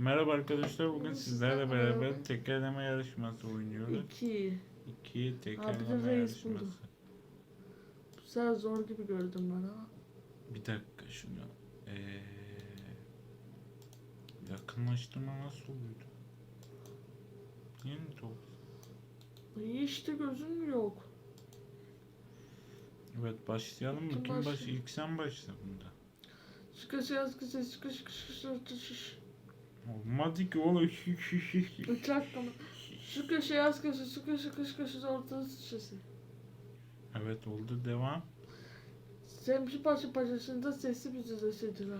Merhaba arkadaşlar bugün sizlerle beraber tekerleme yarışması oynuyoruz. İki. İki tekerleme yarışması. buldum. Bu sefer zor gibi gördüm ben ama. Bir dakika şunu. Ee, yakınlaştırma nasıl oluyordu? Yeni top. İyi işte gözün mü yok? Evet başlayalım. Kim Kim baş ilk sen başla bunda. Çıkış yaz kısa çıkış çıkış çıkış Olmadı ki oğlum. Uçak mı? Şu köşe yaz köşe şu köşe kış köşe orta köşesi. evet oldu devam. Semşi paşa paşasında sesli bir düzeşediler.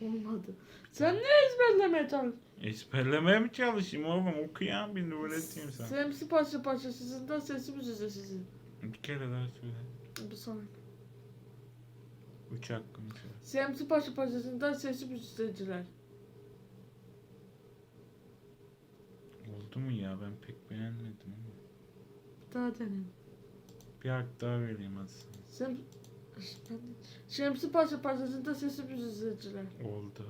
Olmadı. Sen ne ezberlemeye çalışıyorsun? Ezberlemeye mi çalışayım oğlum? Okuyan bir öğreteyim sana. Semsi paşa paşasında sesli bir düzeşesi. Bir kere daha söyle. Bir sonraki. Hakkımı söyle. Semsi paşa paşasında sesli bir düzeşediler. Oldu mu ya? Ben pek beğenmedim ama. Bir daha deneyelim. Bir hak daha vereyim sana. Sem... Şemsi Paşa Paşası'nda sesi bir izleyiciler. Oldu.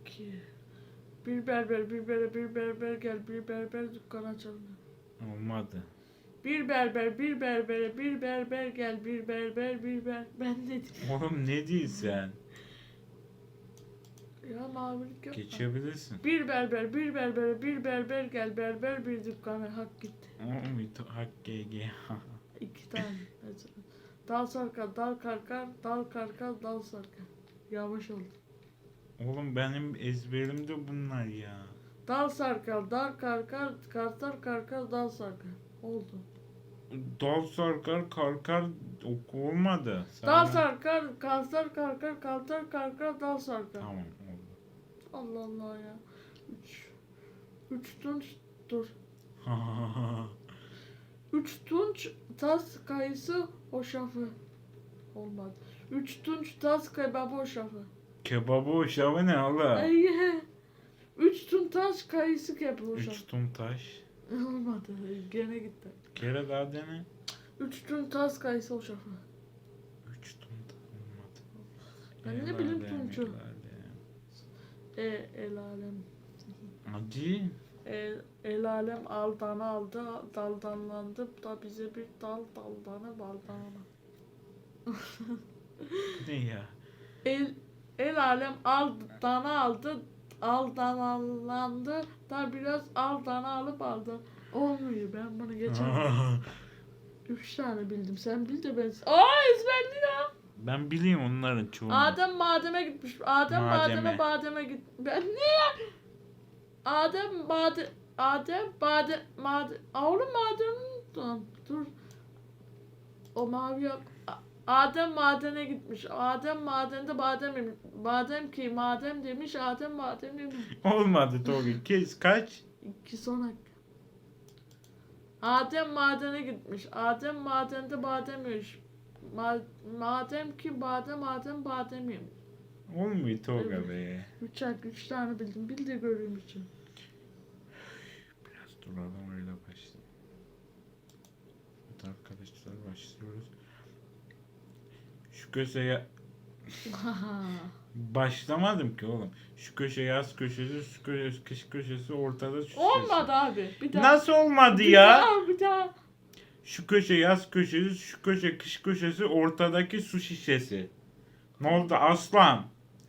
İki. Bir berber, bir berber, bir berber gel, bir berber dükkan açalım. Olmadı. Bir berber, bir berbere, bir berber gel, bir berber, bir ber... Ben dedim. Oğlum ne diyorsun sen? Ya mavilik yapma. Geçebilirsin. Bir berber, bir berbere, bir berber gel, berber bir dükkana hak gitti. To- hak GG. İki tane. dal sarkar, dal karkar, dal karkar, dal sarkar. Yavaş oldu. Oğlum benim ezberimde bunlar ya. Dal sarkar, dal karkar, kartar karkar, dal sarkar. Oldu. Dal sarkar karkar olmadı. Dal Sana- sarkar, kalsar karkar, kaltar karkar, dal sarkar. Tamam. Allah Allah ya. Üç. Üç tunç, dur. Üç tunç, tas kayısı, hoşafı. Olmadı. Üç tunç, tas kebabı, hoşafı. Kebabı uşağı ne? Ay. Üç tun taş kayısı kebabı, hoşafı. Üç tum taş. Olmadı. Gene gitti. Kere daha dene. Üç tun tas kayısı, hoşafı. Üç tum da olmadı. Ben ne bileyim alem. E, el alem. Hadi. El, el alem aldana aldı, daldanlandı da bize bir dal daldana baldana. Ne ya? El, el alem aldana aldı, aldanalandı da biraz aldana alıp aldı. Olmuyor ben bunu geçen üç tane bildim. Sen bil de ben... Aa ezberli ya. Ben bileyim onların çoğunu. Adem mademe gitmiş. Adem Mademe. mademe bademe git. Ben ne ya? Adem bade Adem bade made Aa, oğlum madem dur. O mavi yok. Adem madene gitmiş. Adem madende badem. Badem ki madem demiş. Adem madem demiş. Olmadı Togi. Kes kaç? İki son hakkı. Adem madene gitmiş. Adem madende badem yemiş. Ma madem ki badem Adem badem yemiş. Olmuyor Toga Evet. be. Üç üç tane bildim. Bil de göreyim için. Biraz duralım öyle başlayalım. Evet arkadaşlar başlıyoruz. Şu köşeye başlamadım ki oğlum. Şu köşe yaz köşesi, şu köşe kış köşesi, ortada şu Olmadı abi. Bir daha. Nasıl olmadı bir ya? Daha, bir daha. Şu köşe yaz köşesi, şu köşe kış köşesi, ortadaki su şişesi. Ne oldu aslan?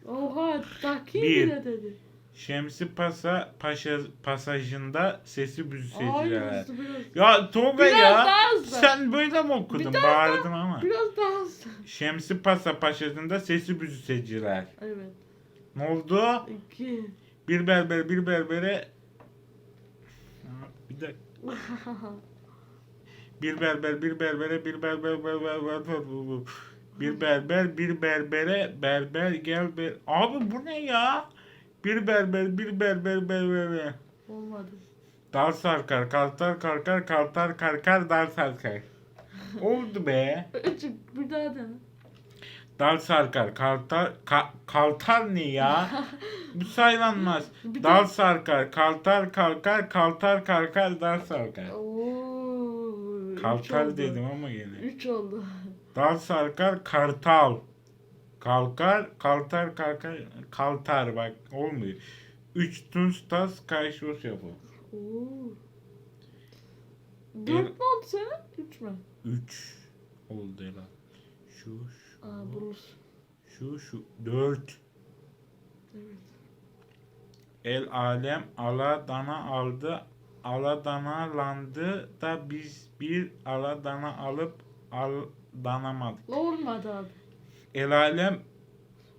Oha taki Bir. bile dedi. Şemsi Pasa Paşa pasajında sesi Ay büzüşeciler. hızlı biraz. Ya Tolga Biraz ya. daha hızlı. Sen böyle mi okudun? Biraz Bağırdın ama. Biraz daha hızlı. Şemsi Pasa Paşası'nda sesi büzüşeciler. Evet. Ne oldu? İki. Bir berber bir berbere Ha, bir de bir berber bir berbere bir berber berber berber bir berber bir berbere berber gel ber abi bu ne ya bir berber bir berber berbere Olmadı. dal sarkar kaltar karkar kaltar karkar dal sarkar oldu be Üç. Bir daha dene. dal sarkar kaltar ka- kaltar ne ya bu saylanmaz daha. sarkar, kaltar kalkar, kaltar kalkar, dal sarkar. Oo. Üç Kalkar oldu. dedim ama yine. Üç oldu. Dal sarkar, kartal. Kalkar, kaltar kalkar, kaltar bak olmuyor. 3 tuz tas kayşos yapı. Oo. Dört mü oldu senin? Üç mü? 3 oldu herhalde. Şu şu Aa bulursun. şu şu 4 Evet. El alem ala dana aldı ala dana landı da biz bir ala dana alıp al danamadık. Olmadı abi. El alem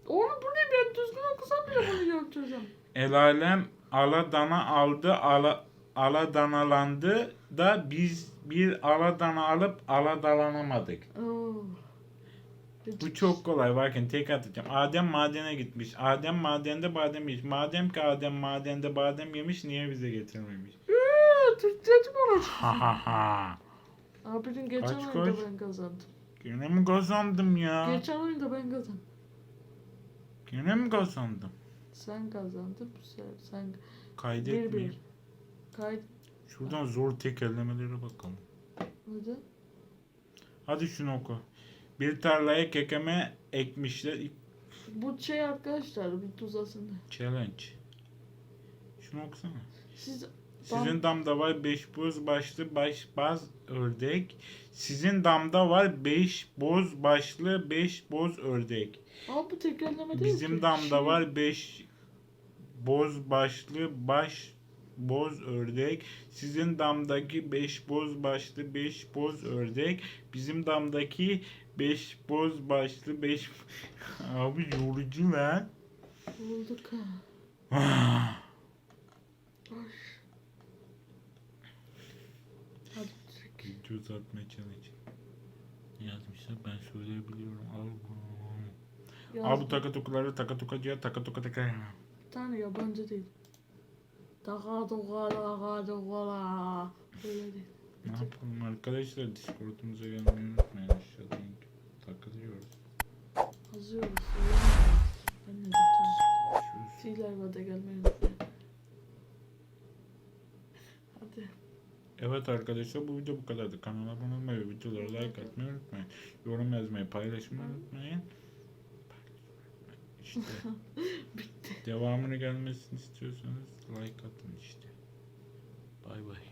Oğlum bu ne ben düzgün okusam bile bunu göreceğim. El alem ala dana aldı ala ala danalandı da biz bir ala dana alıp ala dalanamadık. Oo. Bu çok kolay bakın tek atacağım. Adem madene gitmiş. Adem madende badem yemiş. Madem ki Adem madende badem yemiş niye bize getirmemiş? Eee, Türkçeci mi? Ha ha ha. Abinin geçen Kaç, oyunda kaç? ben kazandım. Gene mi kazandım ya? Geçen oyunda ben kazandım. Gene mi kazandım? Sen kazandın. Sen, sen bir Kaydetmeyeyim. bir. Kayıt. Şuradan zor tekerlemelere bakalım. Hadi. Hadi şunu oku. Bir tarlaya kekeme ekmişler. Bu şey arkadaşlar bir tuzasında. Challenge. Şunu okusana. Siz Sizin damda var beş boz başlı baş baz ördek. Sizin damda var beş boz başlı beş boz ördek. Aa bu tekerleme değil Bizim ki. damda Şey- var beş boz başlı baş boz ördek. Sizin damdaki beş boz başlı beş boz ördek. Bizim damdaki beş boz başlı beş... Abi yorucu lan. Bulduk ha. Ay. Hadi Video uzatma challenge. Yazmışlar ben söyleyebiliyorum. Al bunu. Al bu takatukuları takatuka takatuka takatuka. Bir tane yabancı değil. Taka toka taka toka. Öyle değil. Ne yapalım arkadaşlar Discord'umuza gelmeyi unutmayın aşağıdan takılıyoruz. Söylemiyoruz. Ben T-Live'a da gelmeyi unutmayın. Hadi. Evet arkadaşlar bu video bu kadardı. Kanala abone olmayı ve videolara like atmayı unutmayın. Yorum yazmayı, paylaşmayı unutmayın. İşte Bitti. devamını gelmesini istiyorsanız like atın işte. Bay bay.